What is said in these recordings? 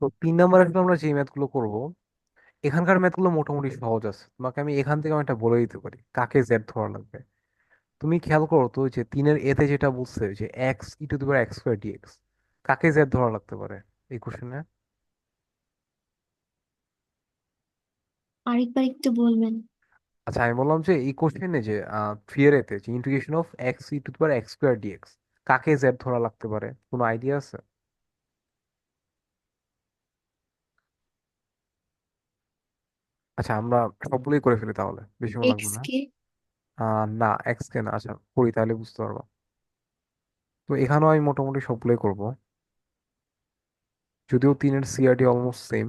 তো তিন নাম্বার আসলে আমরা যে ম্যাথগুলো করব এখানকার ম্যাথগুলো মোটামুটি সহজ আছে। তোমাকে আমি এখান থেকে আমি একটা বলে দিতে পারি কাকে জেড ধরা লাগবে। তুমি খেয়াল করো তো যে তিনের এতে যেটা বলছে যে x e to the power x square d x কাকে জেড ধরা লাগতে পারে এই কোশ্চেনে আরেকবার একটু বলবেন। আচ্ছা আমি বললাম যে এই কোশ্চেনে যে থ্রি এর এতে যে integration of x e to the power x square d x কাকে জেড ধরা লাগতে পারে? কোনো আইডিয়া আছে? আচ্ছা আমরা সবগুলোই করে ফেলি তাহলে? বেশিক্ষণ লাগবে এক্স না? কে? আহ না এক্স কে না। আচ্ছা করি তাহলে বুঝতে পারব। তো এখানেও আমি মোটামুটি সবগুলোই করব। যদিও তিনের সিআরটি অলমোস্ট সেম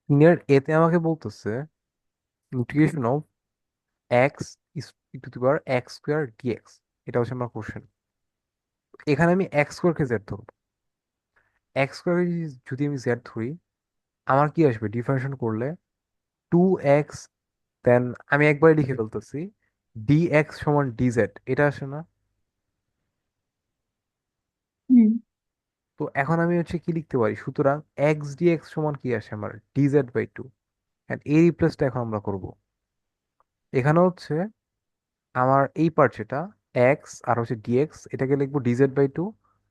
তিনের এতে আমাকে বলতেছে integration of x to the power x square d x এটা হচ্ছে আমার কোশ্চেন এখানে আমি এক্স স্কোয়ারকে জেড ধরব। এক্স স্কোয়ার যদি আমি জেড ধরি আমার কি আসবে? ডিফারেন্সিয়েশন করলে টু এক্স দেন আমি একবারে লিখে ফেলতেছি ডি এক্স সমান ডিজেড এটা আসে না? তো এখন আমি হচ্ছে কি লিখতে পারি? সুতরাং এক্স ডিএক্স সমান কি আসে? আমার ডিজেড বাই টু এই রিপ্লেসটা এখন আমরা করব। এখানে হচ্ছে আমার এই পার্ট যেটা এক্স আর হচ্ছে ডিএক্স এটাকে লিখব ডিজেড বাই টু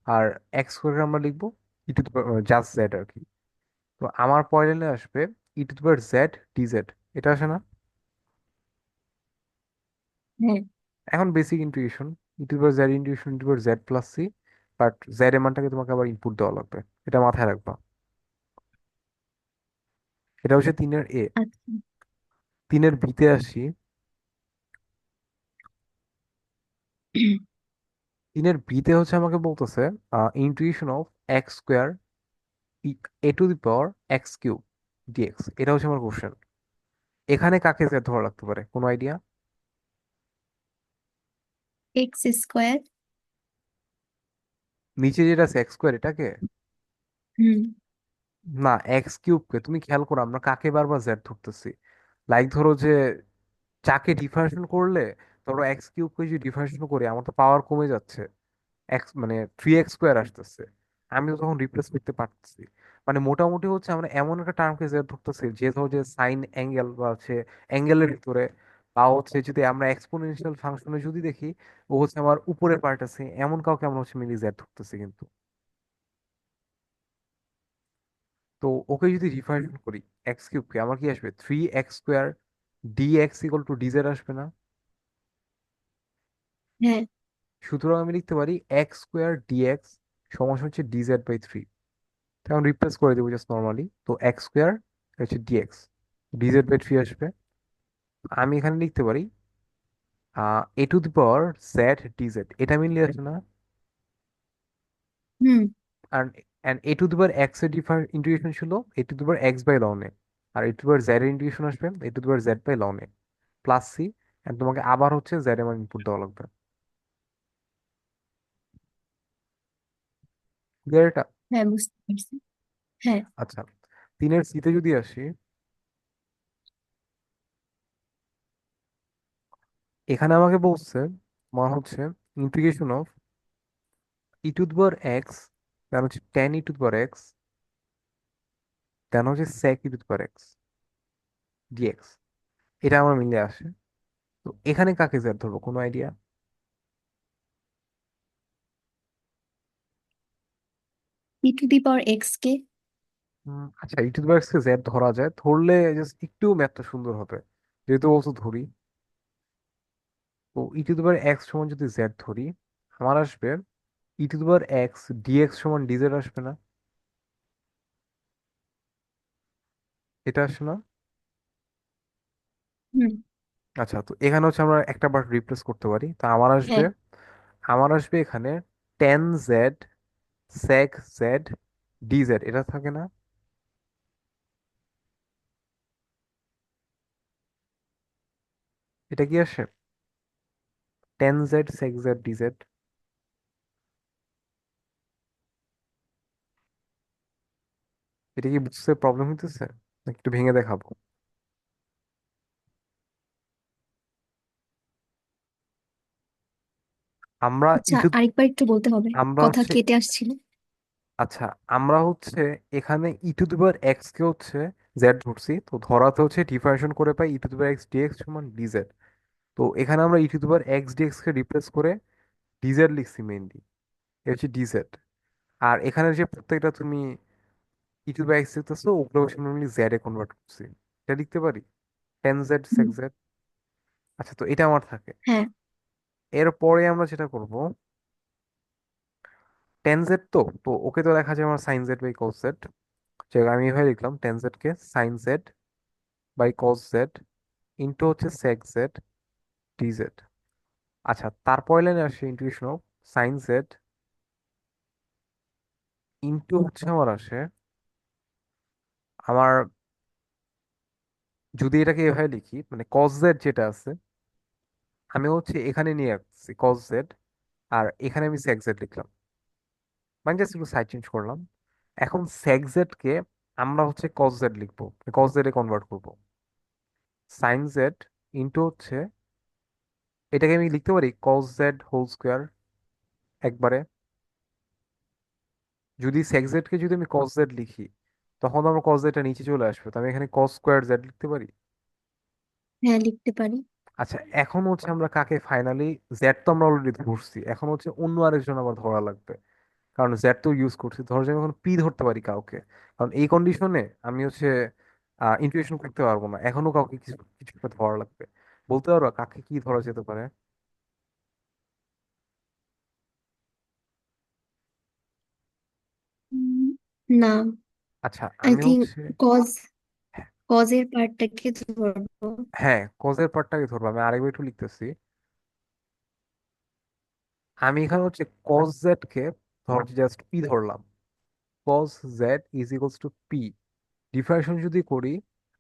আর এক্স করে আমরা লিখব ই টু জাস্ট জেড আর কি তো আমার পয়েন্টে আসবে e to power z d z এটা আসে না? হ্যাঁ এখন basic integration e to power z integration e to power z plus c but z এর মানটাকে তোমাকে আবার ইনপুট দেওয়া লাগবে এটা মাথায় রাখবা। এটা হচ্ছে তিনের এ আচ্ছা। তিনের বিতে আসি তিনের বিতে হচ্ছে আমাকে বলতেছে integration of x square e to the power x cube d x এটা হচ্ছে আমার কোশ্চেন এখানে কাকে জেড ধরা লাগতে পারে? কোনো আইডিয়া এক্স স্কোয়ার নিচে যেটা আছে এক্স স্কোয়ার এটাকে? হুম। না এক্স কিউবকে তুমি খেয়াল করো আমরা কাকে বারবার জেড ধরতেছি? লাইক ধরো যে যাকে ডিফারেন্সিয়েশন করলে ধরো এক্স কিউবকে যদি ডিফারেন্সিয়েশন করি, আমার তো পাওয়ার কমে যাচ্ছে। এক্স মানে থ্রি এক্স স্কোয়ার আসতেছে। আমি তখন রিপ্লেস করতে পারতেছি। মানে মোটামুটি হচ্ছে আমরা এমন একটা টার্মকে জেড ধরতেছি, যে ধরো যে সাইন অ্যাঙ্গেল বা হচ্ছে অ্যাঙ্গেলের ভিতরে বা হচ্ছে যদি আমরা এক্সপোনেনশিয়াল ফাংশনে যদি দেখি, ও হচ্ছে আমার উপরে পার্ট আছে। এমন কাউকে আমরা হচ্ছে মিলি জেড ধরতেছি কিন্তু। তো ওকে যদি রিফাইন করি এক্স কিউবকে আমার কি আসবে? Three x square d x equal to d z আসবে না? হ্যাঁ। সুতরাং আমি লিখতে পারি এক্স স্কোয়ার ডিএক্স সমান হচ্ছে ডিজেড বাই থ্রি তখন রিপ্লেস করে দেবো জাস্ট নর্মালি তো এক্স স্কোয়ার হচ্ছে d x d z by three আসবে। আমি এখানে লিখতে পারি a to the power z d z এটা মিলিয়ে আসে না? হুম। আর অ্যান্ড এ টু দি পাওয়ার এক্সের ডিফার ইন্টিগ্রেশন ছিল a to the power x by ln a. R a to the power z এর ইন্টিগ্রেশন আসবে a to the power z by ln a. Plus c and তোমাকে আবার হচ্ছে Z এর মান input দেওয়া লাগবে। ক্লিয়ার এটা হ্যাঁ বুঝতে পারছি। হ্যাঁ। আচ্ছা তিনের সিতে যদি আসি এখানে আমাকে বলছে আমার হচ্ছে integration of e to the power x then হচ্ছে tan e to the power x then হচ্ছে sec e to the power x d x এটা আমার মিলে আসে। তো এখানে কাকে জেড ধরবো? কোনো idea e to the power x কে? আচ্ছা e to the power x K z ধরা যায় ধরলে জাস্ট একটু ম্যাথটা সুন্দর হবে। যেহেতু বলছো ধরি। তো ই টু দি পাওয়ার এক্স সমান যদি জেড ধরি আমার আসবে e to the power x d x সমান ডিজেড আসবে না। এটা আসে না? হুম। আচ্ছা তো এখানে হচ্ছে আমরা একটা বার রিপ্লেস করতে পারি। তো আমার আসবে হ্যাঁ আমার আসবে এখানে tan z sec z dz এটা থাকে না? এটা কি আসে? Tan z sec z dz এটা কি বুঝতে প্রবলেম হইতেছে? একটু ভেঙে দেখাবো? আমরা আচ্ছা টু আরেকবার একটু বলতে হবে আমরা কথা হচ্ছে কেটে আসছিল। আচ্ছা আমরা হচ্ছে এখানে ই টু দি পাওয়ার এক্স কে হচ্ছে জেড ধরছি তো ধরাতে হচ্ছে ডিফারেন্সিয়েশন করে পাই e to the power x d x সমান ডিজেড তো এখানে আমরা e to the power x d x K replace করে ডিজেড লিখছি মেইনলি এটা হচ্ছে ডিজেড আর এখানে যে প্রত্যেকটা তুমি ই টু দি পাওয়ার এক্স লিখতেছো ওগুলো হচ্ছে জেড এ কনভার্ট করছি। এটা লিখতে পারি? Tan z hmm, sec z আচ্ছা তো এটা আমার থাকে। হ্যাঁ। এরপরে আমরা যেটা করব টেন জেড তো তো ওকে তো লেখা যায় আমার sine z by cos z আমি এভাবে লিখলাম tan z K sine z by cos z into হচ্ছে সেক জেড ডিজেড আচ্ছা তারপরে লাইনে আসে integration of sine z into হচ্ছে আমার আসে, আমার যদি এটাকে এভাবে লিখি মানে কস জেড যেটা আছে আমি হচ্ছে এখানে নিয়ে আসছি কস জেড আর এখানে আমি সেক জেড লিখলাম। মানে জাস্ট একটু সাইড চেঞ্জ করলাম। এখন সেক জেড কে আমরা হচ্ছে কস জেড লিখব। কস জেড এ কনভার্ট করব। সাইন জেড ইন্টু হচ্ছে, এটাকে আমি লিখতে পারি কস জেড হোল স্কোয়ার একবারে। যদি সেক জেড কে যদি আমি কস জেড লিখি, তখন আমার কস জেডটা নিচে চলে আসবে। তো আমি এখানে কস স্কোয়ার জেড লিখতে পারি? হ্যাঁ লিখতে পারি। আচ্ছা এখন হচ্ছে আমরা কাকে ফাইনালি জেড তো আমরা অলরেডি ধরছি। এখন হচ্ছে অন্য আরেকজন আবার ধরা লাগবে। কারণ জেড তো ইউজ করছি। ধরো যে আমি এখন পি ধরতে পারি কাউকে। কারণ এই কন্ডিশনে আমি হচ্ছে ইন্টুয়েশন করতে পারব না। এখনও কাউকে কিছু কিছু একটা ধরা লাগবে। বলতে পারো কাকে কি ধরা যেতে পারে? না। আচ্ছা আই আমি থিঙ্ক হচ্ছে কজ কজের পার্টটাকে ধরবো? হ্যাঁ কজের পার্টটাকে ধরবো। আমি আরেকবার একটু লিখতেছি। আমি এখানে হচ্ছে কস জেড কে ধর জাস্ট পি ধরলাম। Cos z is equals to p differentiation যদি করি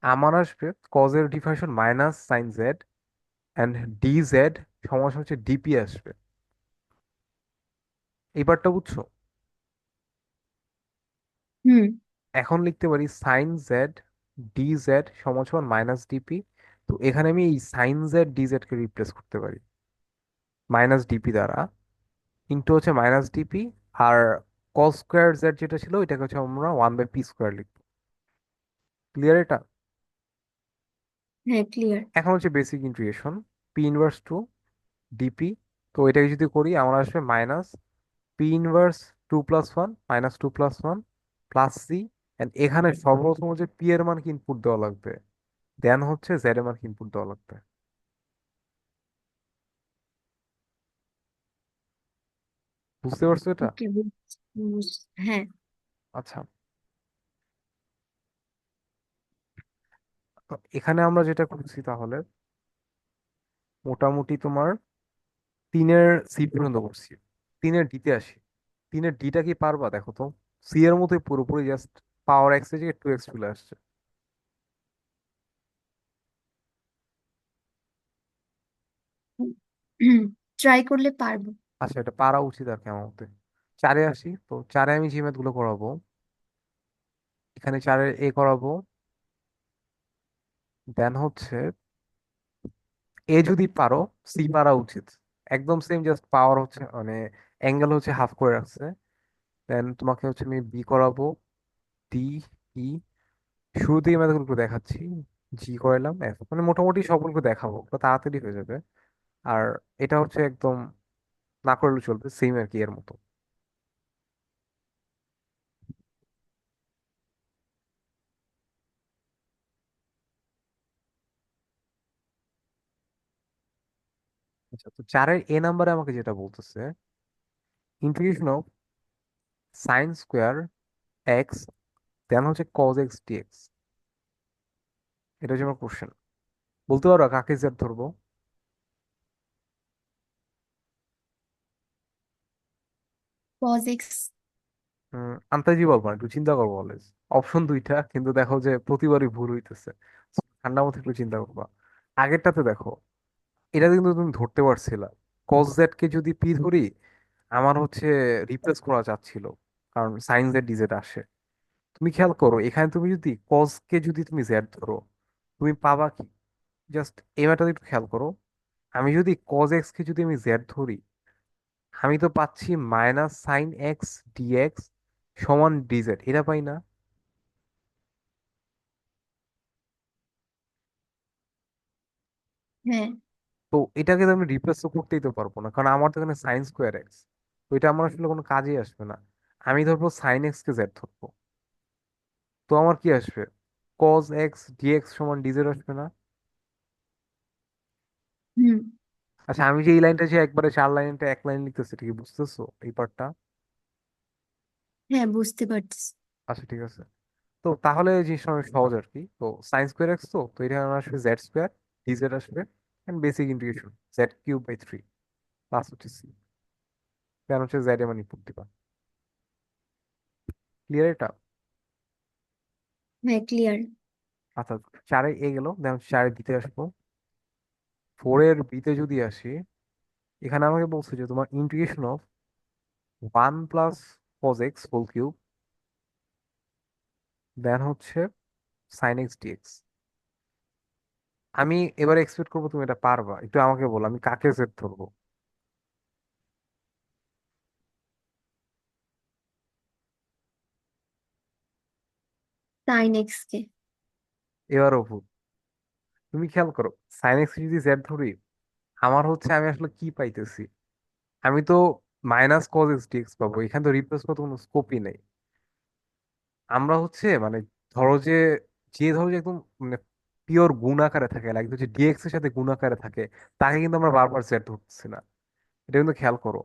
আমার আসবে কজের differentiation minus sine z and d z সমান হচ্ছে ডিপি আসবে। এইবারটা বুঝছ? হুম। এখন লিখতে পারি সাইন জেড ডি জেড সমান সমান মাইনাস ডিপি তো এখানে আমি এই সাইন জেড ডি জেড কে রিপ্লেস করতে পারি। মাইনাস ডিপি দ্বারা ইন্টু হচ্ছে মাইনাস ডিপি আর কস স্কোয়ার জেড যেটা ছিল এটাকে হচ্ছে আমরা ওয়ান বাই পি স্কোয়ার লিখব। ক্লিয়ার এটা? হ্যাঁ ক্লিয়ার এখন হচ্ছে basic integration p inverse two dp তো এটাকে যদি করি আমার আসবে minus p inverse two plus one minus two plus one plus c এখানে সর্বপ্রথম হচ্ছে পি এর মান ইনপুট দেওয়া লাগবে? দেন হচ্ছে জেড এর মান ইনপুট দেওয়া লাগবে? বুঝতে পারছ এটা? হ্যাঁ। আচ্ছা। এখানে আমরা যেটা করছি তাহলে মোটামুটি তোমার তিনের সি পর্যন্ত করছি। তিনের ডিতে আসি। তিনের ডিটা কি পারবা? দেখো তো সি এর মতোই পুরোপুরি জাস্ট পাওয়ার এক্সের টু এক্স চলে আসছে। ট্রাই করলে পারব। আচ্ছা এটা পারা উচিত আর কেমন মতে। চারে আসি তো চারে আমি যে ম্যাথগুলো করাবো এখানে চারে এ করাবো দেন হচ্ছে এ যদি পারো সি পারা উচিত। একদম সেম জাস্ট পাওয়ার হচ্ছে মানে অ্যাঙ্গেল হচ্ছে হাফ করে রাখছে দেন তোমাকে হচ্ছে আমি বি করাবো। ডি ই শুরুতেই ম্যাথগুলো দেখাচ্ছি জি করালাম এফ মানে মোটামুটি সবগুলো দেখাবো তাড়াতাড়ি হয়ে যাবে। আর এটা হচ্ছে একদম না করলে চলবে সেম আর কি এর মতো। আচ্ছা তো চারের এ নাম্বারে আমাকে যেটা বলতেছে integration of sine square x then হচ্ছে কজ এক্স ডিএক্স এটা হচ্ছে আমার কোশ্চেন বলতে পারো কাকে জেড ধরবো? কজ এক্স আন্তাজি বলব না একটু চিন্তা করব অলওয়েজ অপশন দুইটা কিন্তু দেখো যে প্রতিবারই ভুল হইতেছে। ঠান্ডা মাথায় একটু চিন্তা করবা। আগেরটাতে দেখো এটা কিন্তু তুমি ধরতে পারছিলা। কজ জেড কে যদি পি ধরি আমার হচ্ছে রিপ্লেস করা যাচ্ছিল কারণ সাইন জেড ডিজেড আসে। তুমি খেয়াল করো এখানে তুমি যদি কজ কে যদি তুমি জেড ধরো তুমি পাবা কি? জাস্ট এই ম্যাটার একটু খেয়াল করো আমি যদি কজ এক্স কে যদি আমি জেড ধরি আমি তো পাচ্ছি minus sine x d x সমান ডিজেড এটা পাই না। হ্যাঁ। তো এটাকে তো আমি রিপ্লেস তো করতেই তো পারব না কারণ আমার তো এখানে সাইন স্কোয়ার এক্স তো এটা আমার আসলে কোনো কাজেই আসবে না। আমি ধরবো সাইন এক্স কে জেড ধরবো। তো আমার কি আসবে? কজ এক্স ডিএক্স সমান ডিজেড আসবে না? হুম। আচ্ছা আমি যে এই লাইনটা যে একবারে চার লাইনটা এক লাইন লিখতেছি এটা কি বুঝতেছো এই পার্টটা? হ্যাঁ বুঝতে পারছি। আচ্ছা ঠিক আছে। তো তাহলে জিনিসটা অনেক সহজ আর কি। তো সাইন স্কোয়ার এক্স তো তো এটা আসবে জেড স্কোয়ার ডিজেড আসবে and basic integration Z cube by three plus হচ্ছে সি দেন হচ্ছে জেড এ মানে ইনপুট দিবা। ক্লিয়ার এটা? হ্যাঁ ক্লিয়ার আচ্ছা চারে এ গেল দেন চারে বিতে আসব। ফোরের বিতে যদি আসি, এখানে আমাকে বলছে যে তোমার integration of one plus cos x whole cube then হচ্ছে সাইন এক্স ডিএক্স আমি এবার এক্সপেক্ট করব তুমি এটা পারবা, একটু আমাকে বলো, আমি কাকে সেট ধরবো? সাইন কে এবারও ভুল। তুমি খেয়াল করো সাইন এক্স যদি জেড ধরি, আমার হচ্ছে আমি আসলে কি পাইতেছি? আমি তো মাইনাস কজ এক্স ডিএক্স পাবো, এখানে তো রিপ্লেস করতে কোনো স্কোপই নেই। আমরা হচ্ছে মানে ধরো যে যে ধরো যে একদম মানে পিওর গুণ আকারে থাকে লাইক হচ্ছে ডিএক্স এর সাথে গুণ আকারে থাকে, তাকে কিন্তু আমরা বারবার জেড ধরতেছি না। এটা কিন্তু খেয়াল করো।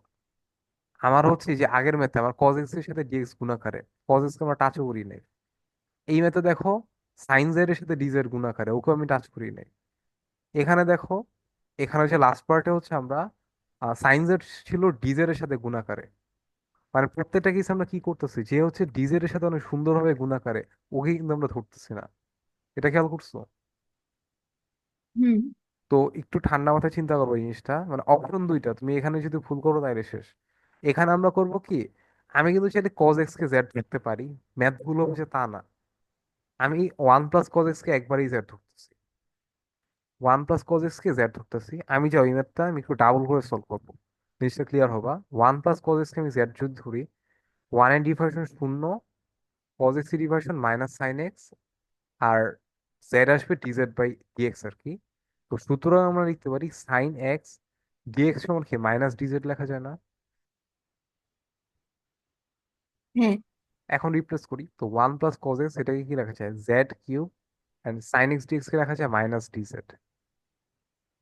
আমার হচ্ছে যে আগের ম্যাথে আমার কজ এক্সের সাথে ডিএক্স গুণ আকারে কজ এক্স কে আমরা টাচও করি নাই। এই মেথে দেখো সাইন জেড এর সাথে ডিজেড গুণ আকারে ওকে আমি টাচ করি নাই। এখানে দেখো এখানে হচ্ছে লাস্ট পার্টে হচ্ছে আমরা সাইন জেড ছিল ডিজেড এর সাথে গুণ আকারে। মানে প্রত্যেকটা কেস আমরা কি করতেছি? যে হচ্ছে ডিজেড এর সাথে অনেক সুন্দরভাবে গুণ আকারে ওকে কিন্তু আমরা ধরতেছি না। এটা খেয়াল করছ? হুম। তো একটু ঠান্ডা মাথায় চিন্তা করব জিনিসটা। মানে অপশন দুইটা তুমি এখানে যদি ভুল করো তাইলে শেষ। এখানে আমরা করব কি? আমি কিন্তু চাইলে কজ এক্স কে জেড ধরতে পারি ম্যাথ ভুল হচ্ছে তা না। আমি ওয়ান প্লাস কজ এক্স কে একবারই জেড ধরতেছি। ওয়ান প্লাস কজ এক্স কে জেড ধরতেছি। আমি যে ওই ম্যাথটা আমি একটু ডাবল করে সলভ করব। জিনিসটা ক্লিয়ার হবা। ওয়ান প্লাস কজ এক্স কে আমি জেড যদি ধরি ওয়ানের ডিভার্সন শূন্য কজ এক্সের ডিভার্সন মাইনাস সাইন এক্স আর জেড আসবে d z by d x আর কি। তো সুতরাং আমরা লিখতে পারি সাইন এক্স ডিএক্স সমান কি? মাইনাস ডি ডিজেড লেখা যায় না। হ্যাঁ এখন রিপ্লেস করি তো ওয়ান প্লাস কজ এক্স এটাকে কি রাখা যায়? Z cube and sine x dx কে লেখা যায়? মাইনাস ডিজেড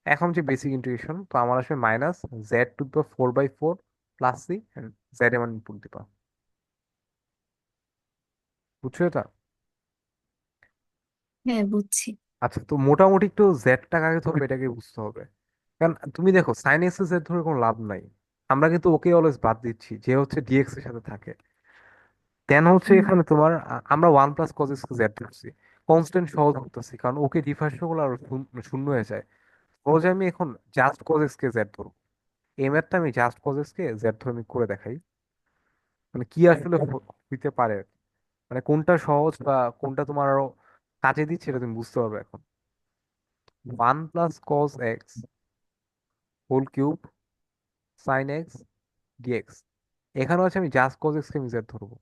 এখন যে বেসিক ইন্টিগ্রেশন তো আমার আসবে minus z to the four by four plus c and z এমন ইনপুট দিবা। বুঝছ এটা? হ্যাঁ বুঝছি। আচ্ছা তো মোটামুটি একটু জেডটা কাকে ধরবে এটাকে বুঝতে হবে। কারণ তুমি দেখো সাইন এক্সের জেড ধরে কোনো লাভ নাই। আমরা কিন্তু ওকে অলওয়েজ বাদ দিচ্ছি যে হচ্ছে ডিএক্স এর সাথে থাকে। দেন হচ্ছে এখানে তোমার আমরা one plus cos x z ধরছি কনস্ট্যান্ট সহজ ধরতেছি কারণ ওকে ডিফারেন্সগুলো আরও শূন্য হয়ে যায়। সহজে আমি এখন জাস্ট কজ এক্স কে জেড ধরবো এই ম্যাথটা আমি জাস্ট কজ এক্স কে জেড ধরে আমি করে দেখাই। মানে কি আসলে হ- হইতে পারে? মানে কোনটা সহজ বা কোনটা তোমার আরও কাজে দিচ্ছে এটা তুমি বুঝতে পারবে এখন। One plus cos x whole cube sine x dx এখানে হচ্ছে আমি জাস্ট কজ এক্স কে আমি জেড ধরবো।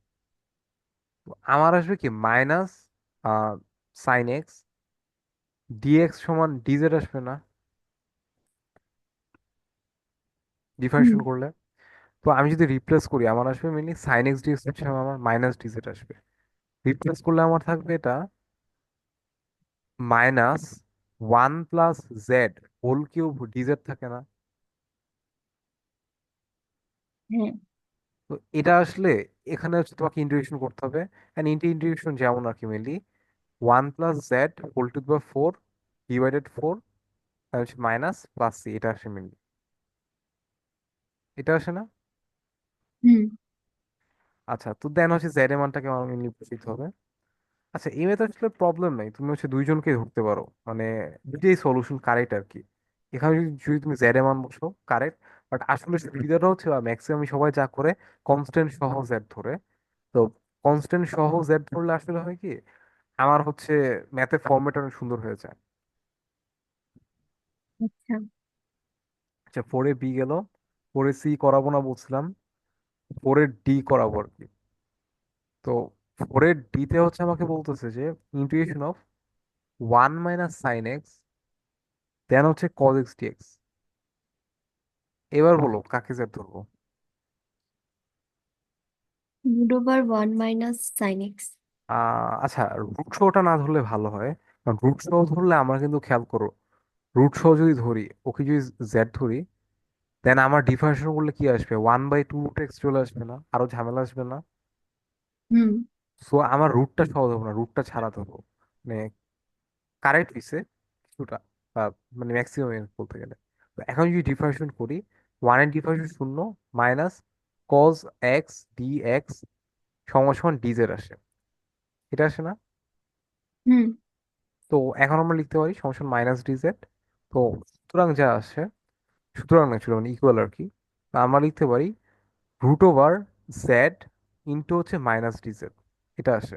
আমার আসবে কি minus sine x d x সমান ডিজেড আসবে না। ডিফারেন্সিয়েশন করলে। তো আমি যদি রিপ্লেস করি আমার আসবে মেনলি সাইন এক্স ডিএক্স হচ্ছে আমার মাইনাস ডিজেড আসবে। রিপ্লেস করলে আমার থাকবে এটা minus one plus z whole cube dz থাকে না। হ্যাঁ তো এটা আসলে এখানে হচ্ছে তোমাকে ইন্টিগ্রেশন করতে হবে। এন্ড ইন্টিগ্রেশন যেমন আর কি mainly one plus z whole to the four divided four হচ্ছে মাইনাস প্লাস সি এটা আসে মেনলি এটা আসে না? হুম। আচ্ছা তো দেন হচ্ছে জেড এর মানটাকে আমার মেনলি বুঝতে হবে। আচ্ছা এই মেথড আসলে প্রবলেম নাই তুমি হচ্ছে দুইজনকে ধরতে পারো। মানে দুইটাই সলিউশন কারেক্ট আর কি। এখানে যদি যদি তুমি জেড এর মান বসো কারেক্ট বাট আসলে সুবিধাটা হচ্ছে ম্যাক্সিমাম সবাই যা করে কনস্ট্যান্ট সহ জেড ধরে। তো কনস্ট্যান্ট সহ জেড ধরলে আসলে হয় কি আমার হচ্ছে ম্যাথের ফর্মেট অনেক সুন্দর হয়ে যায়। আচ্ছা। আচ্ছা ফোরে বি গেল। ফোরে সি করাবো না বলছিলাম। ফোরে ডি করাবো আর কি। তো ফোরের ডিতে হচ্ছে আমাকে বলতেছে যে integration of one minus sine x then হচ্ছে কজ এক্স ডিএক্স এবার বলো কাকে জেড ধরবো root over one minus sine x ah আচ্ছা রুট সহটা না ধরলে ভালো হয়। কারণ রুট সহ ধরলে আমরা কিন্তু খেয়াল করো রুট সহ যদি ধরি ওকে যদি জেড ধরি দেন আমার ডিফারেন্সিয়েশন করলে কি আসবে? One by two root x চলে আসবে না আরও ঝামেলা আসবে না? হুম। সো আমার রুটটা সহ ধরবো না রুটটা ছাড়া ধরবো মানে কারেক্ট হইছে কিছুটা বা মানে ম্যাক্সিমাম বলতে গেলে। তো এখন যদি ডিফারেন্সিয়েশন করি ওয়ানের ডিফারেন্সিয়েশন শূন্য minus cos x d x সমান ডিজেড আসে। এটা আসে না? হুম। তো এখন আমরা লিখতে পারি সমান মাইনাস ডিজেড তো সুতরাং যা আসে সুতরাং না ছিল মানে ইকুয়াল আর কি। আমরা লিখতে পারি রুট ওভার জেড ইন্টু হচ্ছে মাইনাস ডি ডিজেড এটা আসে।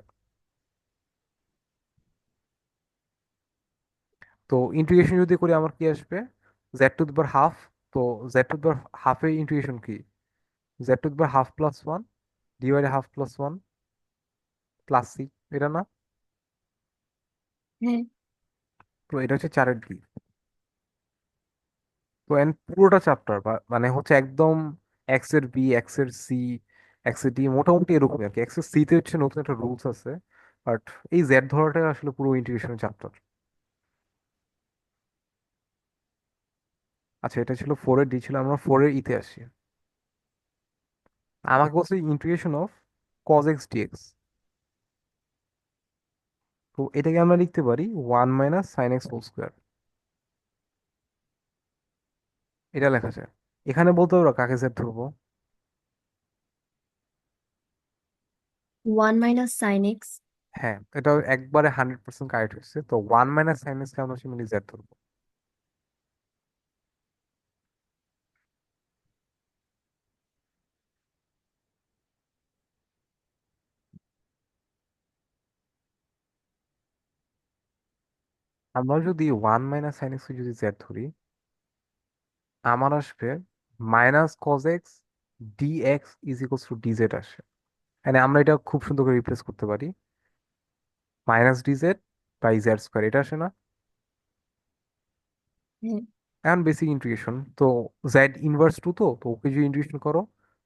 তো ইন্টিগ্রেশন যদি করি আমার কি আসবে? Z to the power half তো জেড টু পাওয়ার হাফের ইন্টিগ্রেশন কি? Z to power half plus one divided half plus one plus c এটা না? তো এটা হচ্ছে চারের ডি তো এন পুরোটা চ্যাপ্টার মানে হচ্ছে একদম এক্সের বি এক্সের সি এক্সের ডি মোটামুটি এরকম আর কি। এক্সের সি তে হচ্ছে নতুন একটা রুলস আছে বাট এই জেড ধরাটা আসলে পুরো ইন্টিগ্রেশন চ্যাপ্টার আচ্ছা এটা ছিল ফোর এর ডি ছিল আমরা ফোর এর ইতে আসি আমাকে বলছে integration of cos x dx তো এটাকে আমরা লিখতে পারি one minus sine x whole square এটা লেখা যায় এখানে বলতে পারো কাকে জেড ধরবো ওয়ান মাইনাস সাইন এক্স হ্যাঁ এটা একবারে হান্ড্রেড পার্সেন্ট কারেক্ট হচ্ছে তো ওয়ান মাইনাস সাইন এক্সকে আমরা সিম্পলি জেড ধরবো আমরা যদি ওয়ান মাইনাস সাইন এক্সকে যদি জেড ধরি আমার আসবে minus cos x d x is equals to dz আসে। মানে আমরা এটা খুব সুন্দর করে রিপ্লেস করতে পারি। Minus dz by z square এটা আসে না? এখন বেসিক ইন্টিগ্রেশন তো জেড ইনভার্স টু তো তো ওকে যদি ইন্টিগ্রেশন করো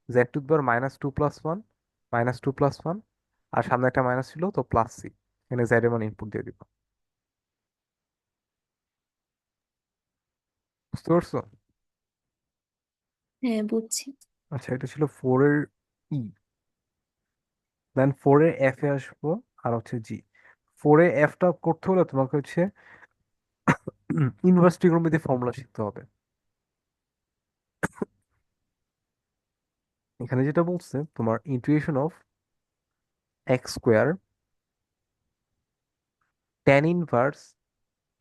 z to bar minus two plus one minus two plus one আর সামনে একটা মাইনাস ছিল তো প্লাস সি এখানে জেড এর মান ইনপুট দিয়ে দিব। বুঝতে পারছ? হ্যাঁ বুঝছি। আচ্ছা এটা ছিল ফোর এর ই দেন ফোর এর এফ এ আসব আর হচ্ছে জি ফোর এ এফটা করতে হলে তোমাকে হচ্ছে ইনভার্স ট্রিগোনোমেট্রি ফর্মুলা শিখতে হবে। এখানে যেটা বলছে তোমার integration of x square tan inverse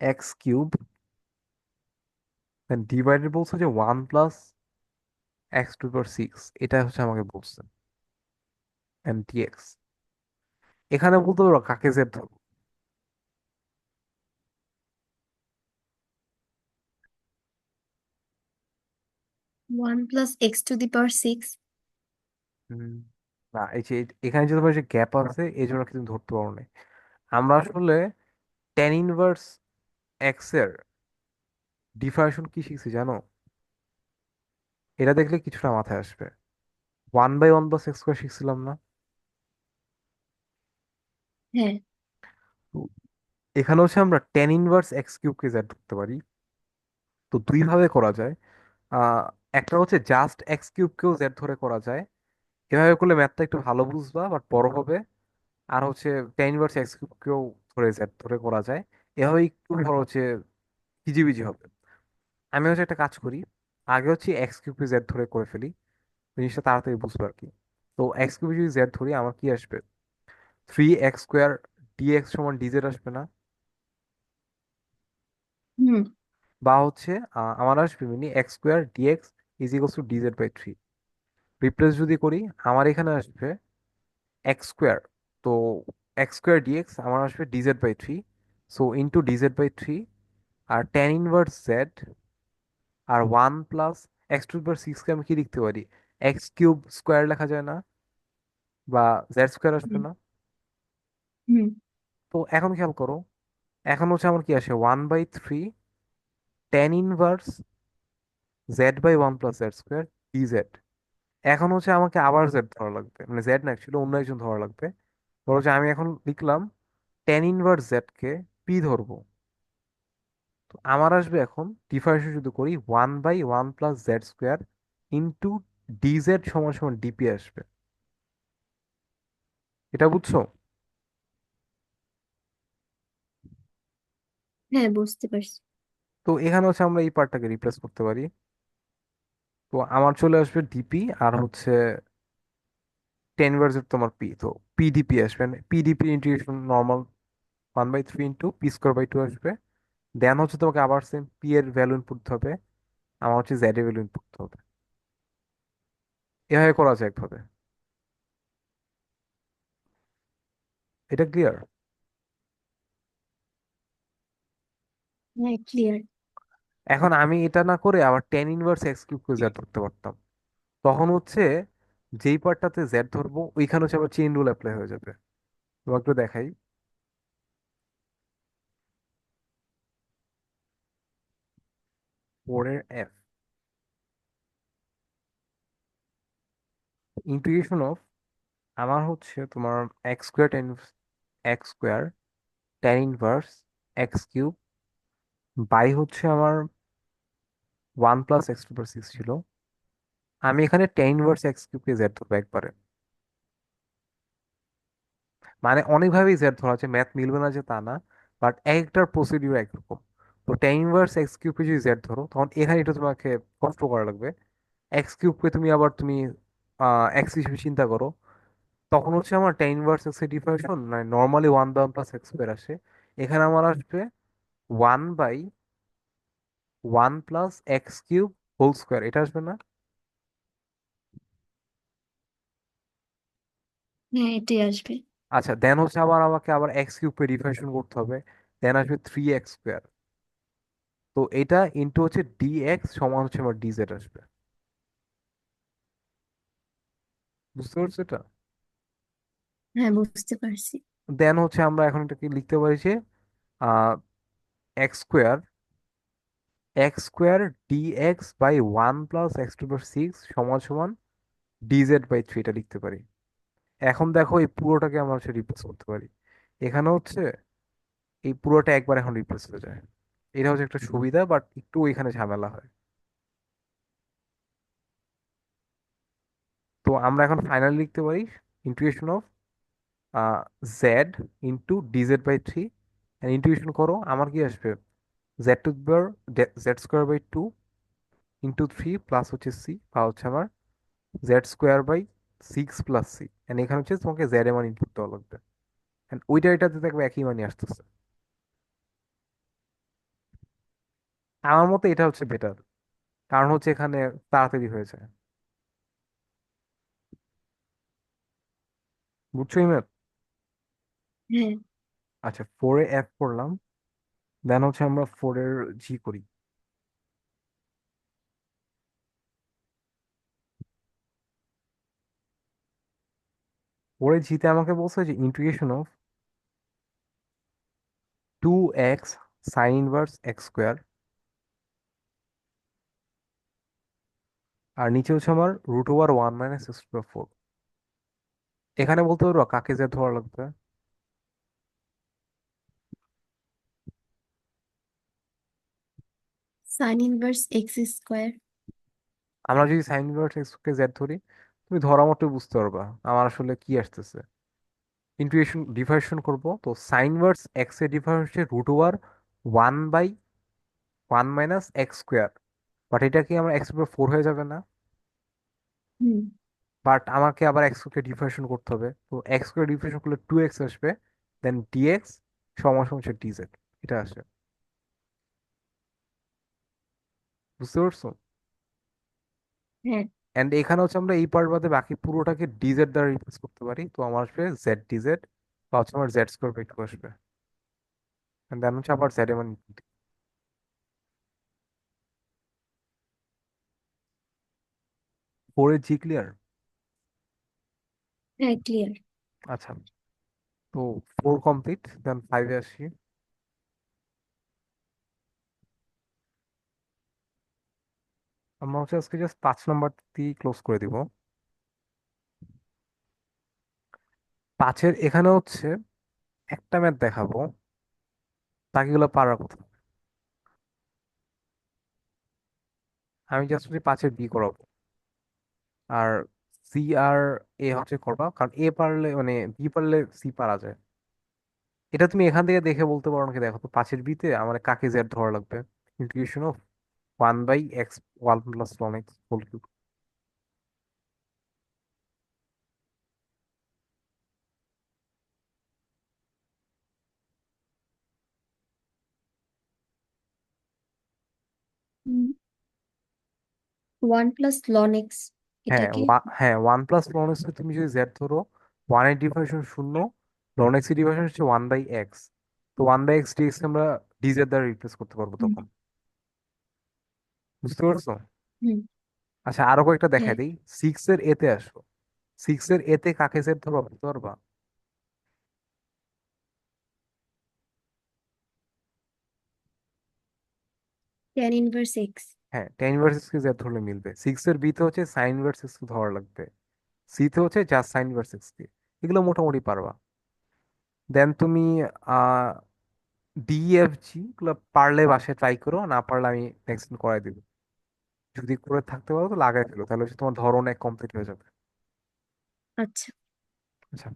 x cube divided বলছে যে one plus x to power six এটা হচ্ছে আমাকে বলছে। এন্ড ডিএক্স এখানে বলতে পারো কাকে জেড ধরবো। One plus x to the power six না এই যে এখানে যে তোমার যে গ্যাপ আছে এই জন্য কিন্তু ধরতে পারো না আমরা আসলে টেন ইনভার্স এক্সের ডিফারেন্সিয়েশন কি শিখছি জানো? এটা দেখলে কিছুটা মাথায় আসবে। One by one plus x square শিখছিলাম না। হ্যাঁ। তো এখানে হচ্ছে আমরা টেন ইনভার্স এক্স কিউবকে জেড ধরতে পারি। তো দুই ভাবে করা যায়। আহ একটা হচ্ছে জাস্ট এক্স কিউবকেও জেড ধরে করা যায়। এভাবে করলে ম্যাথটা একটু ভালো বুঝবা বাট বড় হবে। আর হচ্ছে টেন ইনভার্স এক্স কিউবকেও ধরে জেড ধরে করা যায়। এভাবে একটু ধরো হচ্ছে হিজিবিজি হবে। আমি হচ্ছে একটা কাজ করি আগে হচ্ছে এক্স কিউবকে জেড ধরে করে ফেলি। জিনিসটা তাড়াতাড়ি বুঝব আর কি। তো এক্স কিউবে যদি জেড ধরি আমার কি আসবে? Three x square d x সমান ডিজেড আসবে না। হুম। বা হচ্ছে আমার আসবে mini x square dx is equals to dz by three replace যদি করি আমার এখানে আসবে এক্স স্কোয়ার তো এক্স স্কোয়ার ডিএক্স আমার আসবে dz by three so into dz by three R tan inverse z R one plus x to power সিক্সকে আমি কি লিখতে পারি? এক্স কিউব স্কোয়ার লেখা যায় না? বা জেড স্কোয়ার আসবে না? হুম। তো এখন খেয়াল করো এখন হচ্ছে আমার কি আসে? One by three tan inverse z by one plus z square d z. এখন হচ্ছে আমাকে আবার জেড ধরা লাগবে। মানে জেড না অ্যাকচুয়ালি অন্য একজন ধরা লাগবে। ধরো যে আমি এখন লিখলাম টেন ইনভার্স জেড কে পি ধরবো। তো আমার আসবে এখন ডিফারেন্সিয়েট যদি করি one by one plus z square into dz সমান সমান ডিপি আসবে। এটা বুঝছ? হ্যাঁ বুঝতে পারছি। তো এখানে হচ্ছে আমরা এই পার্টটাকে রিপ্লেস করতে পারি। তো আমার চলে আসবে ডিপি আর হচ্ছে টেন ইনভার্সের তোমার পি তো পিডিপি আসবে। P dp integration normal one by three into p square by two আসবে। দেন হচ্ছে তোমাকে আবার সেম পি এর ভ্যালু ইনপুট দিতে হবে। আমার হচ্ছে জেড এর ভ্যালু ইনপুট দিতে হবে। এভাবে করা যায় একভাবে। এটা ক্লিয়ার হ্যাঁ ক্লিয়ার এখন আমি এটা না করে আবার টেন ইনভার্স এক্স কিউবকে জেড ধরতে পারতাম। তখন হচ্ছে যেই পার্টটাতে জেড ধরবো ওইখানে হচ্ছে আবার চেইন রুল অ্যাপ্লাই হয়ে যাবে। তোমাকে দেখাই। ফোরের এফ ইন্টিগ্রেশন অফ আমার হচ্ছে তোমার x square tan x square tan inverse x cube by হচ্ছে আমার one plus x two six ছিল। আমি এখানে টেন ইনভার্স এক্স কিউবকে জেড ধরবো একবারে। মানে অনেকভাবেই জেড ধরা আছে ম্যাথ মিলবে না যে তা না বাট একটার প্রসিডিউর একরকম। তো টেন ইনভার্স এক্স কিউবকে যদি জেড ধরো তখন এখানে একটু তোমাকে কষ্ট করা লাগবে। এক্স কিউবকে তুমি আবার তুমি এক্স হিসেবে চিন্তা করো। তখন হচ্ছে আমার টেন ইনভার্স এক্সের ডিফারেশন মানে normally one by one plus x square আসে। এখানে আমার আসবে one by one plus x cube whole square এটা আসবে না? হ্যাঁ এটাই আসবে। আচ্ছা দেন হচ্ছে আবার আমাকে আবার এক্স কিউবকে ডিফারেন্সিয়েট করতে হবে। দেন আসবে থ্রি এক্স স্কোয়ার তো এটা ইন্টু হচ্ছে ডি এক্স সমান হচ্ছে আমার ডিজেড আসবে। বুঝতে পারছ এটা? হ্যাঁ বুঝতে পারছি। দেন হচ্ছে আমরা এখন এটাকে লিখতে পারি যে x square x square d x by one plus x to power six সমান সমান ডিজেড বাই থ্রি এটা লিখতে পারি। এখন দেখো এই পুরোটাকে আমরা হচ্ছে রিপ্লেস করতে পারি। এখানে হচ্ছে এই পুরোটা একবার এখন রিপ্লেস হয়ে যায়। এটা হচ্ছে একটা সুবিধা বাট একটু এখানে ঝামেলা হয়। তো আমরা এখন ফাইনালি লিখতে পারি integration of z into dz by three integration করো, আমার কি আসবে? Z to bar z square by two into three plus হচ্ছে সি বা হচ্ছে আমার z square by six plus c and এখানে হচ্ছে তোমাকে জেড এর মান ইনপুট দেওয়া লাগবে। এন্ড ওইটা এটাতে দেখবে একই মানই আসতেছে। আমার মতে এটা হচ্ছে বেটার কারণ হচ্ছে এখানে তাড়াতাড়ি হয়ে যায়। বুঝছ হ্যাঁ আচ্ছা ফোরে এফ করলাম দেন হচ্ছে আমরা ফোরের জি করি। ফোরে জিতে আমাকে বলছে যে integration of two x sine inverse x square আর নিচে হচ্ছে আমার root over one minus x to four এখানে বলতে পারব কাকে জেড ধরা লাগবে? সাইন ইনভার্স এক্স স্কোয়ার আমরা যদি সাইন ইনভার্স এক্স কে জেড ধরি তুমি ধরা মতো বুঝতে পারবা আমার আসলে কি আসতেছে। ইন্টিগ্রেশন ডিফারেন্সিয়েশন করব। তো সাইন ইনভার্স এক্সের differentiation root over one by one minus x square but এটা কি আমার এক্স উপর ফোর হয়ে যাবে না? হুম। বাট আমাকে আবার এক্স কে ডিফারেন্সিয়েশন করতে হবে। তো এক্স কে ডিফারেন্সিয়েশন করলে টু এক্স আসবে দেন ডিএক্স সমান সমান হচ্ছে ডিজেড এটা আসে বুঝতে পারছ? হ্যাঁ। এন্ড এখানে হচ্ছে আমরা এই পার্ট বাদে বাকি পুরোটাকে ডিজেড দ্বারা রিপ্লেস করতে পারি। তো আমার আসবে জেড ডিজেড বা হচ্ছে আমার জেড স্কোয়ার বাই টু আসবে। দেন হচ্ছে আবার জেড এমন ফোর এ জি ক্লিয়ার? হ্যাঁ ক্লিয়ার। আচ্ছা তো ফোর কমপ্লিট দেন ফাইভে আসি। আমরা হচ্ছে আজকে জাস্ট পাঁচ নাম্বার দিয়ে ক্লোজ করে দিব। পাঁচের এখানে হচ্ছে একটা ম্যাথ দেখাবো বাকিগুলো পারার কথা। আমি জাস্ট পাঁচের বি করাবো। আর সি আর এ হচ্ছে করবা কারণ এ পারলে মানে বি পারলে সি পারা যায়। এটা তুমি এখান থেকে দেখে বলতে পারো নাকি? দেখো তো, পাঁচের বিতে আমার কাকে জেড ধরা লাগবে? Integration of one by x one plus one x whole cube one plus ln x হ্যাঁ এটাকে ওয়া- হ্যাঁ ওয়ান প্লাস লন এক্স তুমি যদি জেড ধরো ওয়ানের ডিভিশন শূন্য লন এক্সের ডিভিশন হচ্ছে ওয়ান বাই এক্স তো one by x d x আমরা ডিজেড দ্বারা রিপ্লেস করতে পারব হুম। তখন। বুঝতে পারছ? হুম, আচ্ছা আরও কয়েকটা দেখাই হ্যাঁ। দিই। সিক্স এর এতে আসো। সিক্স এর এতে কাকে জেড ধরবা বলতে পারবা? টেন ইনভার্স এক্স হ্যাঁ টেন ভার্সেস কে জেড ধরলে মিলবে। সিক্স এর বিতে হচ্ছে সাইন ভার্সেস কে ধরা লাগবে। সিতে হচ্ছে জাস্ট সাইন ভার্সেস কে এগুলো মোটামুটি পারবা। দেন তুমি আহ ডি এফ জি এগুলো পারলে বাসায় ট্রাই করো না পারলে আমি নেক্সট দিন করাই দিব। যদি করে থাকতে পারো তো লাগাই ফেলো তাহলে হচ্ছে তোমার ধরন এক কমপ্লিট হয়ে যাবে। আচ্ছা। আচ্ছা।